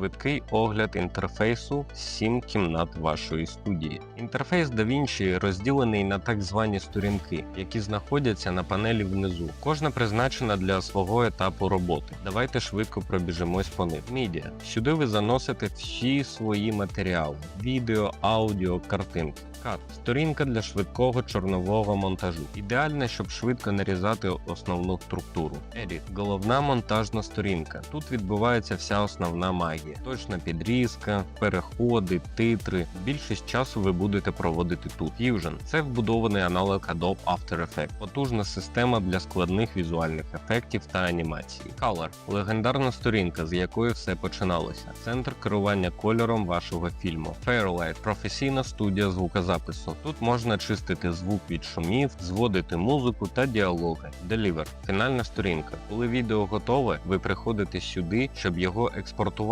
Швидкий огляд інтерфейсу 7 кімнат вашої студії. Інтерфейс DaVinci розділений на так звані сторінки, які знаходяться на панелі внизу. Кожна призначена для свого етапу роботи. Давайте швидко пробіжимось по них. Медіа. Сюди ви заносите всі свої матеріали: відео, аудіо, картинки. Кат сторінка для швидкого чорнового монтажу. Ідеальна, щоб швидко нарізати основну структуру. Edit – головна монтажна сторінка. Тут відбувається вся основна магія. Точна підрізка, переходи, титри. Більшість часу ви будете проводити тут. Fusion – це вбудований аналог Adobe After Effects. Потужна система для складних візуальних ефектів та анімації. Color – легендарна сторінка, з якої все починалося. Центр керування кольором вашого фільму. Fairlight – професійна студія звукозапису. Тут можна чистити звук від шумів, зводити музику та діалоги. Deliver – фінальна сторінка. Коли відео готове, ви приходите сюди, щоб його експортувати.